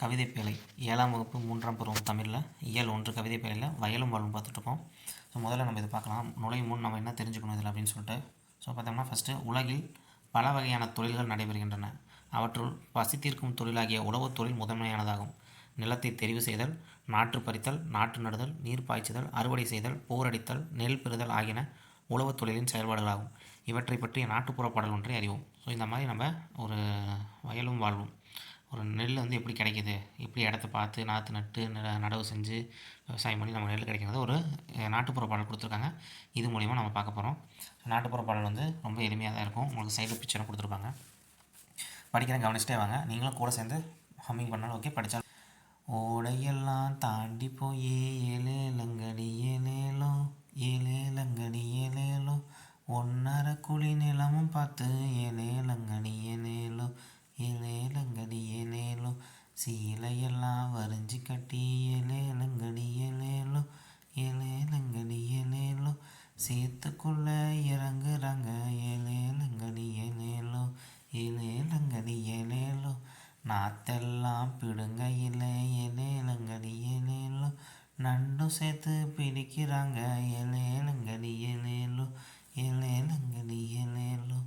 கவிதை பேழை ஏழாம் வகுப்பு மூன்றாம் பருவம் தமிழில். இயல் ஒன்று கவிதை பேழையில் வயலும் வாழும் பார்த்துட்ருக்கோம். ஸோ முதல்ல நம்ம இதை பார்க்கலாம். நுழையும் முன் நம்ம என்ன தெரிஞ்சுக்கணும் இதில் அப்படின்னு சொல்லிட்டு. ஸோ பார்த்தோம்னா ஃபஸ்ட்டு உலகில் பல வகையான தொழில்கள் நடைபெறுகின்றன. அவற்றுள் பசி தீர்க்கும் தொழிலாகிய உழவுத் தொழில் முதன்மையானதாகும். நிலத்தை தெரிவு செய்தல் நாற்று பறித்தல் நாற்று நடுதல் நீர் பாய்ச்சுதல் அறுவடை செய்தல் போரடித்தல் நெல் பெறுதல் ஆகியன உழவுத் தொழிலின் செயல்பாடுகளாகும். இவற்றை பற்றிய நாட்டுப்புற பாடல் ஒன்றை அறிவோம். ஸோ இந்த மாதிரி நம்ம ஒரு வயலும் வாழ்வும். ஒரு நெல் வந்து எப்படி கிடைக்கிது? எப்படி இடத்த பார்த்து நாற்று நட்டு நடவு செஞ்சு விவசாயம் பண்ணி நம்ம நெல் கிடைக்கிறது ஒரு நாட்டுப்புற பாடல் கொடுத்துருக்காங்க. இது மூலிமா நம்ம பார்க்க போகிறோம் நாட்டுப்புற பாடல் வந்து ரொம்ப எளிமையாக தான் இருக்கும். உங்களுக்கு சைடு பிக்சரும் கொடுத்துருப்பாங்க. படிக்கிறேன் கவனிச்சிட்டே வாங்க. நீங்களும் கூட சேர்ந்து ஹம்மிங் பண்ணாலும் ஓகே படித்தாலும் ஓடையெல்லாம் தாண்டி போய் ஏலேலங்கடி ஏலேலோ ஏலேலங்கடி ஏலேலோ ஒன்னரை குழி நிலமும் பார்த்து ஏலேலங்கடி ஏலேலோ ஏலேலங்கடி ஏலேலோ சீலையெல்லாம் வரைஞ்சி கட்டி ஏலேலங்கடி ஏலேலோ ஏலேலங்கடி ஏலேலோ சேத்துக்குள்ள இறங்குறாங்க ஏலேலங்கடி ஏலேலோ ஏலேலங்கடி ஏலேலோ நாத்தெல்லாம் பிடுங்க இல்லை ஏலேலங்கடி ஏலேலோ நண்டும் சேர்த்து பிடிக்கிறாங்க ஏலேலங்கடி ஏலேலோ ஏலேலங்கடி ஏலேலோ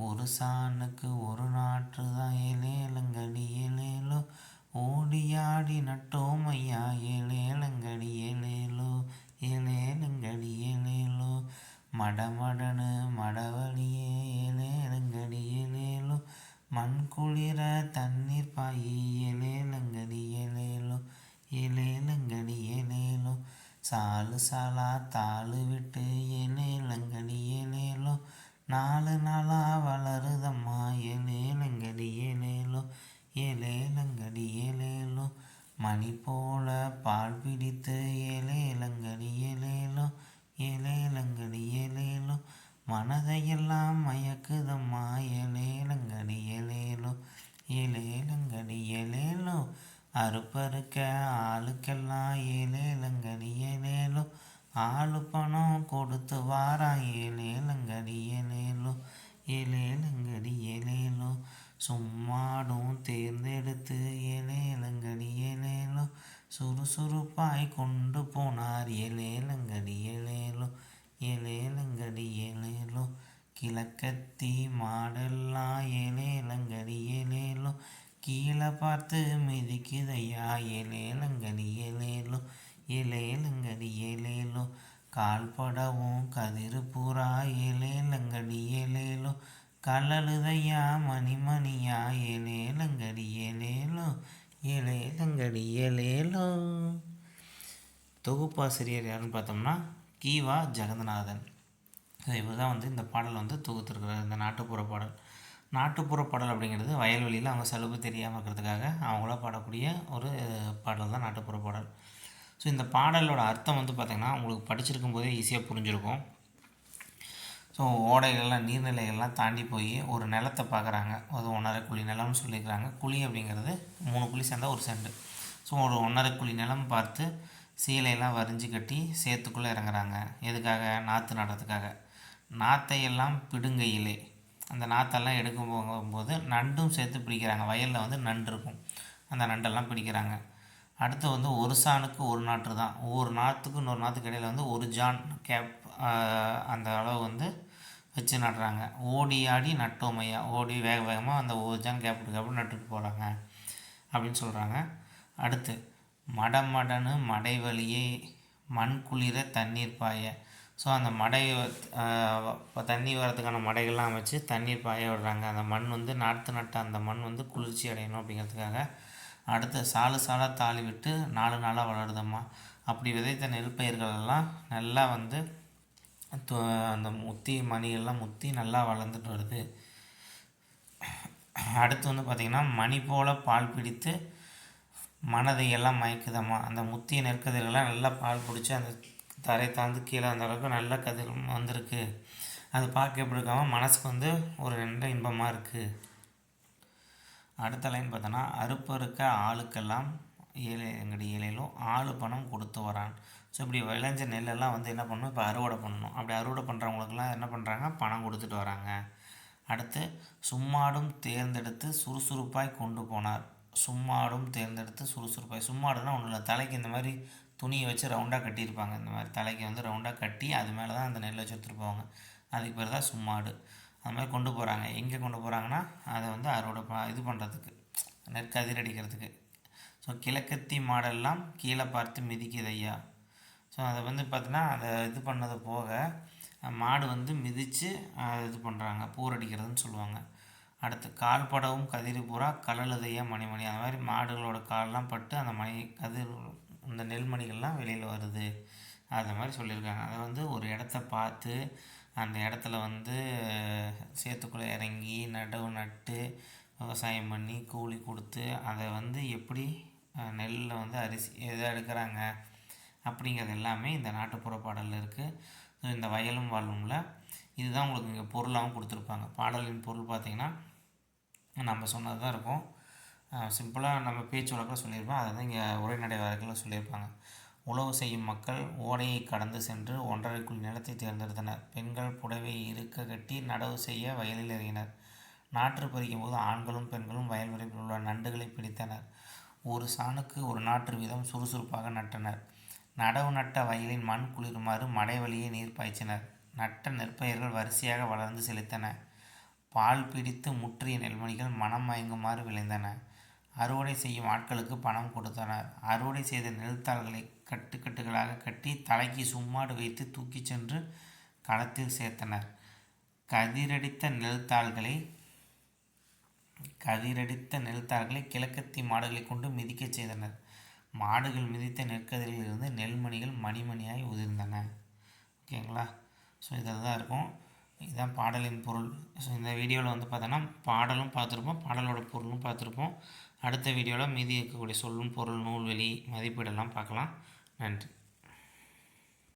ஒரு சாணுக்கு ஒரு நாற்று தான் ஏலேலங்கடி ஏலேலோ ஓடியாடி நட்டோம் ஐயா ஏலேலங்கடி ஏலேலோ ஏலேலங்கடி ஏலேலோ மடமடனு மடவழியே ஏலேலங்கடி ஏலேலோ மண் குளிர தண்ணீர் பாயி ஏலேலங்கடி ஏலேலோ ஏலேலங்கடி ஏலேலோ சாலு சாலா தாளு விட்டு ஏலேலங்கடி ஏலேலோ நாலு நாளா வளருதம்மா ஏலேலங்கடி ஏலேலோ ஏலேலங்கடி ஏலேலோ மணி போல பால் பிடித்து ஏலேலங்கடி ஏலேலோ ஏலேலங்கடி ஏலேலோ மனதையெல்லாம் மயக்குதம்மா ஏலேலங்கடி ஏலேலோ ஏலேலங்கடி ஏலேலோ அறுப்பறுக்க ஆளுக்கெல்லாம் ஏலேலங்கடி ஏலேலோ ஆளு பணம் கொடுத்து வாரா ஏழேலங்கடி ஏலேலோ ஏழேலங்கடி ஏலேலோ. சும்மாடும் தேர்ந்தெடுத்து ஏழேலங்கடி ஏலேலோ. சுறுசுறுப்பாய் கொண்டு போனார் ஏழேலங்கடி ஏலேலோ. ஏழேலங்கடி ஏலேலோ. கிழக்கத்தி மாடெல்லாம் ஏழேலங்கடி ஏலேலோ. கீழே பார்த்து மிதிக்குதையா ஏழேலங்கடி ஏலேலோ. ஏலேலங்கடி ஏலேலோ கால்படவும் கதிரு பூரா ஏலேலங்கடி ஏலேலோ கலழுதையா மணிமணியா ஏலேலங்கடி ஏலேலோ ஏலேலங்கடி ஏலேலோ தொகுப்பாசிரியர் யாருன்னு பார்த்தோம்னா கீவா ஜெகந்தநாதன். இவர் தான் வந்து இந்த பாடல் வந்து தொகுத்துருக்கிறார் இந்த நாட்டுப்புற பாடல். நாட்டுப்புற பாடல் அப்படிங்கிறது வயல்வெளியில் அவங்க செலவு தெரியாமல் இருக்கிறதுக்காக அவங்களா பாடக்கூடிய ஒரு பாடல் தான் நாட்டுப்புற பாடல். ஸோ இந்த பாடலோட அர்த்தம் வந்து பார்த்திங்கன்னா உங்களுக்கு படிச்சிருக்கும் போதே ஈஸியாக புரிஞ்சிருக்கும். ஸோ ஓடைகள்லாம் நீர்நிலைகள்லாம் தாண்டி போய் ஒரு நிலத்தை பார்க்குறாங்க அது ஒன்றரை குழி நிலம்னு சொல்லியிருக்கிறாங்க குழி அப்படிங்கிறது மூணு குழி சேர்ந்தால் ஒரு செண்டு. ஸோ ஒரு ஒன்றரை குழி நிலம் பார்த்து சீலையெல்லாம் வரிஞ்சு கட்டி சேத்துக்குள்ளே இறங்குறாங்க. எதுக்காக? நாற்று நடுறதுக்காக. நாத்தையெல்லாம் பிடுங்கையிலே. அந்த நாற்றெல்லாம் எடுக்கும் போகும்போது நண்டும் சேர்த்து பிடிக்கிறாங்க. வயலில் வந்து நண்டு இருக்கும். அந்த நண்டெல்லாம் பிடிக்கிறாங்க. அடுத்து வந்து ஒரு சாணுக்கு ஒரு நாற்று தான். ஒவ்வொரு நாற்றுக்கு இன்னொரு நாற்றுக்கு இடையில் வந்து ஒரு ஜான் கேப் அந்த அளவு வந்து வச்சு நடுறாங்க. ஓடி ஆடி நட்டோமையா ஓடி வேக வேகமாக அந்த ஒரு ஜான் கேப் கேப் நட்டுட்டு போகிறாங்க அப்படின்னு சொல்கிறாங்க அடுத்து மடமடன்னு மடை வழியே மண் குளிர தண்ணீர் பாய. ஸோ அந்த மடை தண்ணி வரதுக்கான மடைகள்லாம் வச்சு தண்ணீர் பாய விடுறாங்க. அந்த மண் வந்து நாற்று நட்ட அந்த மண் வந்து குளிர்ச்சி அடையணும் அப்படிங்கிறதுக்காக அடுத்து சாலு சாலாக தாளி விட்டு நாலு நாளாக வளருதம்மா. அப்படி விதைத்த நெல் எல்லாம் நல்லா வந்து அந்த முத்தி மணியெல்லாம் முத்தி நல்லா வளர்ந்துட்டு வருது. அடுத்து வந்து பார்த்திங்கன்னா மணி போல் பால் பிடித்து மனதை எல்லாம் மயக்குதம்மா. அந்த முத்திய நெற்கதிர்கள்லாம் நல்லா பால் பிடிச்சி அந்த தரை தாழ்ந்து கீழே அந்த அளவுக்கு நல்ல கதிர் வந்திருக்கு. அது பார்க்க எப்படி இருக்காமல் மனசுக்கு வந்து ஒரு நல்ல இன்பமாக இருக்குது அடுத்த லைன் பார்த்தோன்னா அறுப்பறுக்க ஆளுக்கெல்லாம் ஏழை எங்கடி ஏழையிலும் ஆளு பணம் கொடுத்து வரான் ஸோ இப்படி விளைஞ்ச நெல்லெல்லாம் வந்து என்ன பண்ணணும்? இப்போ அறுவடை பண்ணணும். அப்படி அறுவடை பண்ணுறவங்களுக்குலாம் என்ன பண்ணுறாங்க பணம் கொடுத்துட்டு வராங்க. அடுத்து சும்மாடும் தேர்ந்தெடுத்து சுறுசுறுப்பாய் கொண்டு போனார். சும்மாடும் தேர்ந்தெடுத்து சுறுசுறுப்பாய். சும்மாடுனா ஒன்றும் இல்லை. தலைக்கு இந்த மாதிரி துணியை வச்சு ரவுண்டாக கட்டியிருப்பாங்க. இந்த மாதிரி தலைக்கு வந்து ரவுண்டாக கட்டி அது மேலே தான் அந்த நெல்லை வச்சு எடுத்துகிட்டு போவாங்க. அதுக்கு பேர் தான் சும்மாடு. அது மாதிரி கொண்டு போகிறாங்க எங்கே கொண்டு போகிறாங்கன்னா அதை வந்து அறுவடை ப இது பண்ணுறதுக்கு நெற்கதிர் அடிக்கிறதுக்கு. ஸோ கிழக்கத்தி மாடெல்லாம் கீழே பார்த்து மிதிக்குது ஐயா. ஸோ அதை வந்து பார்த்தீங்கன்னா அதை இது பண்ணது போக மாடு வந்து மிதித்து இது பண்ணுறாங்க பூர் அடிக்கிறதுன்னு சொல்லுவாங்க. அடுத்து கால் படவும் கதிர் பூரா கலழுதையா மணிமணி அந்த மாதிரி மாடுகளோட கால்லாம் பட்டு அந்த மணி கதிர் இந்த நெல்மணிகள்லாம் வெளியில் வருது. அது மாதிரி சொல்லியிருக்காங்க. அதை வந்து ஒரு இடத்த பார்த்து அந்த இடத்துல வந்து சேத்துக்குள்ளே இறங்கி நடவு நட்டு விவசாயம் பண்ணி கூலி கொடுத்து அதை வந்து எப்படி நெல்லில் வந்து அரிசி எதை எடுக்கிறாங்க அப்படிங்கிறது எல்லாமே இந்த நாட்டுப்புற பாடலில் இருக்குது இந்த வயலும் வாழும்ல. இதுதான் உங்களுக்கு இங்கே பொருளாகவும் கொடுத்துருப்பாங்க. பாடலின் பொருள் பார்த்திங்கன்னா நம்ம சொன்னது தான் இருக்கும். சிம்பிளாக நம்ம பேச்சு வழக்கில் சொல்லியிருப்போம். அதை தான் இங்கே உரைநடை வழக்கில் சொல்லியிருப்பாங்க. உழவு செய்யும் மக்கள் ஓடையை கடந்து சென்று ஒன்றரைக்குள் நிலத்தை தேர்ந்தெடுத்தனர். பெண்கள் புடவை இருக்க கட்டி நடவு செய்ய வயலில் இறங்கினர். நாற்று பறிக்கும் போது ஆண்களும் பெண்களும் வயல்வெளியில் உள்ள நண்டுகளை பிடித்தனர். ஒரு சாணுக்கு ஒரு நாற்று வீதம் சுறுசுறுப்பாக நட்டனர். நடவு நட்ட வயலின் மண் குளிருமாறு மடை வழியே நீர் பாய்ச்சினர். நட்ட நெற்பயிர்கள் வரிசையாக வளர்ந்து செலுத்தன பால் பிடித்து முற்றிய நெல்மணிகள் மனம் மயங்குமாறு விளைந்தன. அறுவடை செய்யும் ஆட்களுக்கு பணம் கொடுத்தனர். அறுவடை செய்த நெல்தாள்களை கட்டுக்கட்டுகளாக கட்டி தலைக்கு சும்மாடு வைத்து தூக்கிச் சென்று களத்தில் சேர்த்தனர். கதிரடித்த நெல்தாள்களை கதிரடித்த நெல்தாள்களை கிழக்கத்தி மாடுகளை கொண்டு மிதிக்கச் செய்தனர். மாடுகள் மிதித்த நெற்கதிரிலிருந்து நெல்மணிகள் மணிமணியாய் உதிர்ந்தன. ஓகேங்களா? ஸோ இதில் தான் இருக்கும். இதுதான் பாடலின் பொருள். ஸோ இந்த வீடியோவில் வந்து பார்த்தோன்னா பாடலும் பார்த்துருப்போம் பாடலோட பொருளும் பார்த்துருப்போம். அடுத்த வீடியோவில் மீதி இருக்கக்கூடிய சொல்லும் பொருள் நூல்வெளி மதிப்பீடெல்லாம் பார்க்கலாம். நன்றி.